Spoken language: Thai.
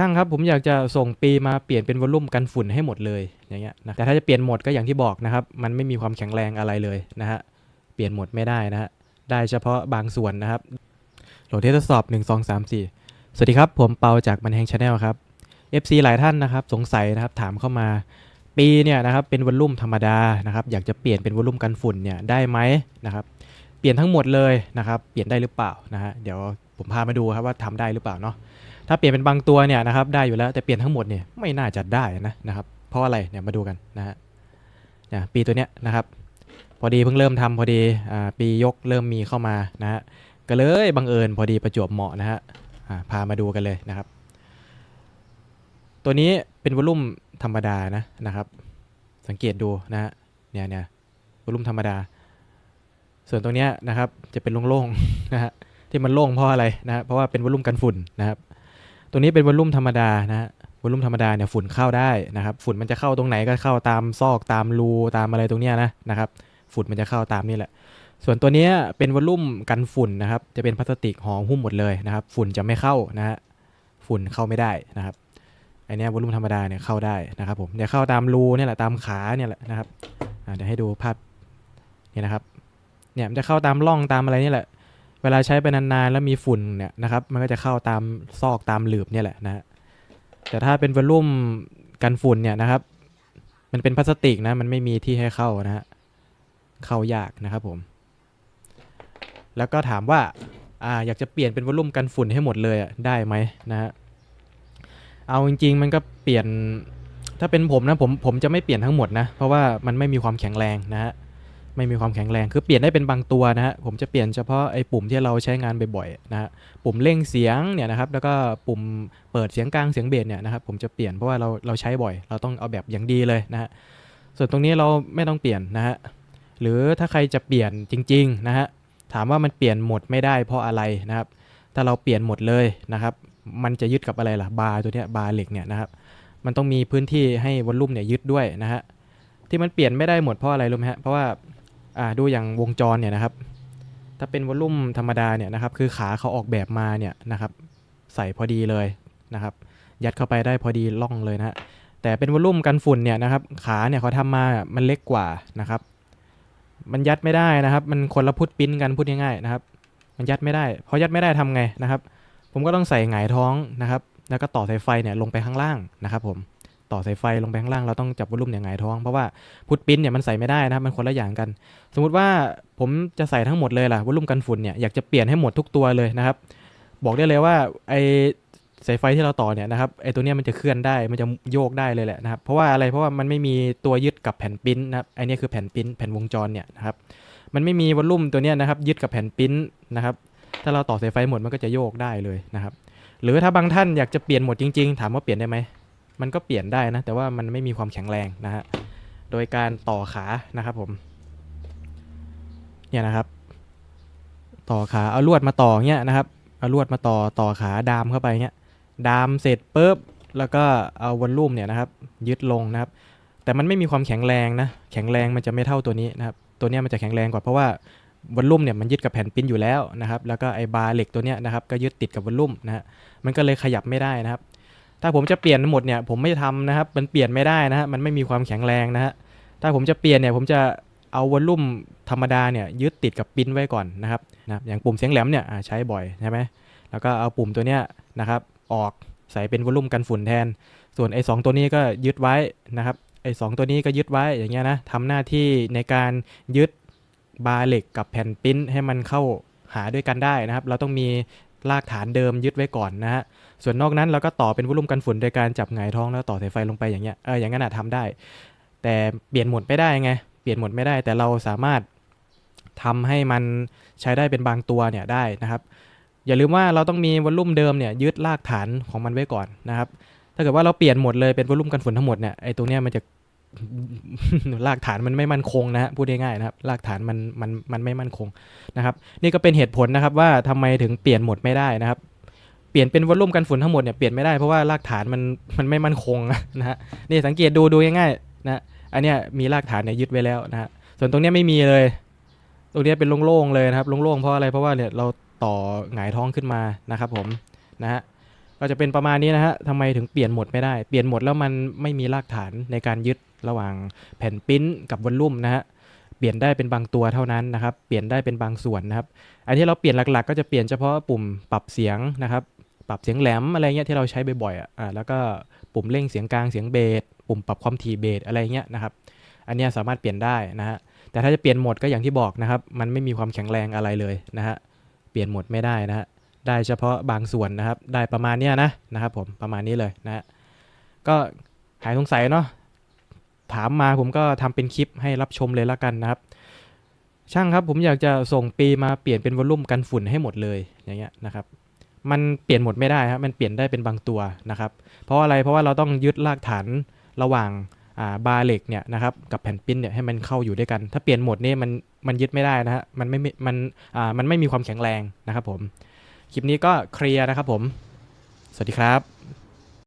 ช่างครับผมอยากจะส่งปีมาเปลี่ยนเป็นวอลลุ่มกันฝุ่นให้หมดเลยอย่างเงี้ยนะแต่ถ้าจะเปลี่ยนหมดก็อย่างที่บอกนะครับ มันไม่มีความแข็งแรงอะไรเลยนะฮะเปลี่ยนหมดไม่ได้นะฮะได้เฉพาะบางส่วนนะครับโหลดเทสทดสอบ 1 2 3 4 สวัสดีครับ ผมเปาจากมันแฮงชาแนลครับ FC หลายท่านนะครับ สงสัยนะครับถามเข้ามา ปีเนี่ยนะครับเป็นวอลลุ่มธรรมดานะครับ อยากจะเปลี่ยนเป็นวอลลุ่มกันฝุ่นเนี่ยได้ไหมนะครับเปลี่ยนทั้งหมดเลยนะครับ เปลี่ยนได้หรือเปล่านะฮะเดี๋ยวผมพามาดูครับว่าทำได้หรือเปล่าเนาะ ถ้าเปลี่ยนเป็นบางตัวเนี่ยนะครับได้อยู่แล้วแต่เปลี่ยนทั้งหมดเนี่ยไม่น่าจะได้นะนะครับ เพราะอะไรเนี่ยมาดูกันนะฮะเนี่ยปีตัวเนี้ยนะครับ พอดีเพิ่งเริ่มทำพอดีอ่าปียกเริ่มมีเข้ามานะฮะก็เลยบังเอิญพอดีประจวบเหมาะนะฮะพามาดูกันเลยนะครับ ตัวนี้เป็นวอลลุ่มธรรมดานะนะครับ สังเกตดูนะฮะเนี่ยเนี่ยวอลลุ่มธรรมดา ส่วนตรงเนี้ยนะครับจะเป็นโล่งๆนะฮะที่มันโล่งเพราะอะไรนะฮะเพราะว่าเป็นวอลลุ่มกันฝุ่นนะครับ ตัวนี้เป็นวอลลุ่มธรรมดานะฮะวอลลุ่มธรรมดาเนี่ยฝุ่นเข้าได้นะครับ ฝุ่นมันจะเข้าตรงไหนก็เข้าตามซอกตามรูตามอะไรตรงเนี้ยนะนะครับ ฝุ่นมันจะเข้าตามนี่แหละ ส่วนตัวนี้เป็นวอลลุ่มกันฝุ่นนะครับ จะเป็นพลาสติกห่อหุ้มหมดเลยนะครับ ฝุ่นจะไม่เข้านะฮะฝุ่นเข้าไม่ได้นะครับไอเนี้ยวอลลุ่มธรรมดาเนี่ยเข้าได้นะครับผมเดี๋ยวเข้าตามรูเนี่ยแหละตามขาเนี่ยแหละนะครับอ่าเดี๋ยวให้ดูภาพเนี่ยนะครับเนี่ยมันจะเข้าตามร่องตามอะไรนี่แหละ เวลาใช้ไปนานๆแล้วมีฝุ่นเนี่ยนะครับ มันก็จะเข้าตามซอกตามหลืบเนี่ยแหละนะฮะแต่ถ้าเป็นวอลลุ่มกันฝุ่นเนี่ยนะครับ มันเป็นพลาสติกนะ มันไม่มีที่ให้เข้านะฮะเข้ายากนะครับผม แล้วก็ถามว่าอ่าอยากจะเปลี่ยนเป็นวอลลุ่มกันฝุ่นให้หมดเลยอะได้ไหมนะฮะเอาจริง ๆ มันก็เปลี่ยนถ้าเป็นผมนะผมผมจะไม่เปลี่ยนทั้งหมดนะ เพราะว่ามันไม่มีความแข็งแรงนะฮะ ไม่มีความแข็งแรง คือเปลี่ยนได้เป็นบางตัวนะฮะ ผมจะเปลี่ยนเฉพาะไอ้ปุ่มที่เราใช้งานบ่อยๆนะฮะ ปุ่มเร่งเสียงเนี่ยนะครับ แล้วก็ปุ่มเปิดเสียงกลางเสียงเบสเนี่ยนะครับ ผมจะเปลี่ยนเพราะว่าเราเราใช้บ่อย เราต้องเอาแบบอย่างดีเลยนะฮะ ส่วนตรงนี้เราไม่ต้องเปลี่ยนนะฮะ หรือถ้าใครจะเปลี่ยนจริงๆนะฮะ ถามว่ามันเปลี่ยนหมดไม่ได้เพราะอะไรนะครับ ถ้าเราเปลี่ยนหมดเลยนะครับ มันจะยึดกับอะไรล่ะ บาร์ตัวเนี้ย บาร์เหล็กเนี่ยนะครับ มันต้องมีพื้นที่ให้วอลลุ่มเนี่ยยึดด้วยนะฮะ ที่มันเปลี่ยนไม่ได้หมดเพราะอะไรรู้ไหมฮะ เพราะว่า ดูอย่างวงจรเนี่ยนะครับ ถ้าเป็นวอลลุ่มธรรมดาเนี่ยนะครับ คือขาเขาออกแบบมาเนี่ยนะครับ ใส่พอดีเลยนะครับ ยัดเข้าไปได้พอดีล่องเลยนะฮะ แต่เป็นวอลลุ่มกันฝุ่นเนี่ยนะครับ ขาเนี่ยเขาทำมา มันเล็กกว่านะครับ มันยัดไม่ได้นะครับ มันคนละพุทปิ้นกันพูดง่ายๆนะครับ มันยัดไม่ได้พอยัดไม่ได้ทำไงนะครับ ผมก็ต้องใส่หงายท้องนะครับ แล้วก็ต่อสายไฟเนี่ยลงไปข้างล่างนะครับผม ต่อสายไฟลงไปข้างล่างเราต้องจับวอลลุ่มอย่างหงท้อง เพราะว่าพุทปิ้นเนี่ยมันใส่ไม่ได้นะครับมันคนละอย่างกัน สมมุติว่าผมจะใส่ทั้งหมดเลยล่ะวอลลุ่มกันฝุ่นเนี่ยอยากจะเปลี่ยนให้หมดทุกตัวเลยนะครับ บอกได้เลยว่าไอสายไฟที่เราต่อเนี่ยนะครับไอตัวเนี้ยมันจะเคลื่อนได้มันจะโยกได้เลยแหละนะครับเพราะว่าอะไรเพราะว่ามันไม่มีตัวยึดกับแผ่นปิ้นนะครับไอเนี้ยคือแผ่นปิ้นแผ่นวงจรเนี่ยนะครับมันไม่มีวอลลุ่มตัวเนี้ยนะครับยึดกับแผ่นปิ้นนะครับถ้าเราต่อสายไฟหมดมันก็จะโยกได้เลยนะครับหรือถ้าบางท่านอยากจะเปลี่ยนหมดจริง ๆ ถามว่าเปลี่ยนได้ไหม มันก็เปลี่ยนได้นะ แต่ว่ามันไม่มีความแข็งแรงนะฮะ โดยการต่อขานะครับผม เนี่ยนะครับ ต่อขาเอาลวดมาต่อเงี้ยนะครับ เอาลวดมาต่อต่อขาดามเข้าไปเงี้ยดามเสร็จปุ๊บแล้วก็เอาวอลลุ่มเนี่ยนะครับ ยึดลงนะครับ แต่มันไม่มีความแข็งแรงนะ แข็งแรงมันจะไม่เท่าตัวนี้นะครับ ตัวนี้มันจะแข็งแรงกว่าเพราะว่าวอลลุ่มเนี่ยมันยึดกับแผ่นปิ้นอยู่แล้วนะครับ แล้วก็ไอ้บาร์เหล็กตัวเนี้ยนะครับก็ยึดติดกับวอลลุ่มนะฮะ มันก็เลยขยับไม่ได้นะครับ ถ้าผมจะเปลี่ยนหมดเนี่ยผมไม่ทำนะครับ มันเปลี่ยนไม่ได้นะฮะมันไม่มีความแข็งแรงนะฮะถ้าผมจะเปลี่ยนเนี่ยผมจะเอาวอลลุ่มธรรมดาเนี่ยยึดติดกับปิ้นไว้ก่อนนะครับนะบอย่างปุ่มเสียงแหลมเนี่ยใช้บ่อยใช่ไหมแล้วก็เอาปุ่มตัวเนี้ยนะครับออกใส่เป็นวอลลุ่มกันฝุ่นแทน ส่วนไอ้สองตัวนี้ก็ยึดไว้นะครับไอ้สองตัวนี้ก็ยึดไว้อย่างเงี้ยนะทำหน้าที่ในการยึดบาร์เหล็กกับแผ่นปิ้นให้มันเข้าหาด้วยกันได้นะครับ เราต้องมี รากฐานเดิมยึดไว้ก่อนนะฮะ ส่วนนอกนั้นเราก็ต่อเป็นวอลลุ่มกันฝุ่นโดยการจับหงายท้องแล้วต่อสายไฟลงไปอย่างเงี้ย เอออย่างนั้นอะทำได้ แต่เปลี่ยนหมดไม่ได้ไง เปลี่ยนหมดไม่ได้ แต่เราสามารถทำให้มันใช้ได้เป็นบางตัวเนี่ยได้นะครับ อย่าลืมว่าเราต้องมีวอลลุ่มเดิมเนี่ยยึดรากฐานของมันไว้ก่อนนะครับ ถ้าเกิดว่าเราเปลี่ยนหมดเลยเป็นวอลลุ่มกันฝุ่นทั้งหมดเนี่ยไอ้ตรงเนี้ยมันจะ รากฐานมันไม่มั่นคงนะฮะพูดง่ายๆนะครับรากฐานมันมันมันไม่มั่นคงนะครับ นี่ก็เป็นเหตุผลนะครับว่าทำไมถึงเปลี่ยนหมดไม่ได้นะครับ เปลี่ยนเป็นวอลลุ่มกันฝุ่นทั้งหมดเนี่ยเปลี่ยนไม่ได้เพราะว่ารากฐานมันมันไม่มั่นคงนะฮะนี่สังเกตดูดูง่ายๆนะอันเนี้ยมีรากฐานเนี่ยยึดไว้แล้วนะฮะส่วนตรงเนี้ยไม่มีเลย ตรงเนี้ยเป็นโล่งๆเลยนะครับโล่งๆเพราะอะไรเพราะว่าเนี่ยเราต่อหงายท้องขึ้นมานะครับผมนะฮะก็จะเป็นประมาณนี้นะฮะทำไมถึงเปลี่ยนหมดไม่ได้ เปลี่ยนหมดแล้วมันไม่มีรากฐานในการยึด ระหว่างแผ่นปิ้นกับวอลลุ่มนะฮะเปลี่ยนได้เป็นบางตัวเท่านั้นนะครับ เปลี่ยนได้เป็นบางส่วนนะครับ อันที่เราเปลี่ยนหลักๆ ก็จะเปลี่ยนเฉพาะปุ่มปรับเสียงนะครับ ปรับเสียงแหลมอะไรเงี้ยที่เราใช้บ่อยๆอะอ่าแล้วก็ปุ่มเร่งเสียงกลางเสียงเบสปุ่มปรับความถี่เบสอะไรเงี้ยนะครับ อันนี้สามารถเปลี่ยนได้นะฮะ แต่ถ้าจะเปลี่ยนโหมดก็อย่างที่บอกนะครับ มันไม่มีความแข็งแรงอะไรเลยนะฮะ เปลี่ยนโหมดไม่ได้นะฮะ ได้เฉพาะบางส่วนนะครับ ได้ประมาณเนี้ยนะนะครับผม ประมาณนี้เลยนะฮะ ก็หายสงสัยเนาะ ถามมาผมก็ทำเป็นคลิปให้รับชมเลยละกันนะครับ ช่างครับผมอยากจะส่งปีมาเปลี่ยนเป็นวอลลุ่มกันฝุ่นให้หมดเลยอย่างเงี้ยนะครับ มันเปลี่ยนหมดไม่ได้ครับมันเปลี่ยนได้เป็นบางตัวนะครับ เพราะอะไรเพราะว่าเราต้องยึดรากฐานระหว่างาบาร์เหล็กเนี่ยนะครับกับแผ่นปิ้นเนี่ยให้มันเข้าอยู่ด้วยกัน ถ้าเปลี่ยนโหมดนี่มันมันยึดไม่ได้นะฮะมันไม่มีมันอ่ามันไม่มีความแข็งแรงนะครับผม คลิปนี้ก็เคลียร์นะครับผม สวัสดีครับ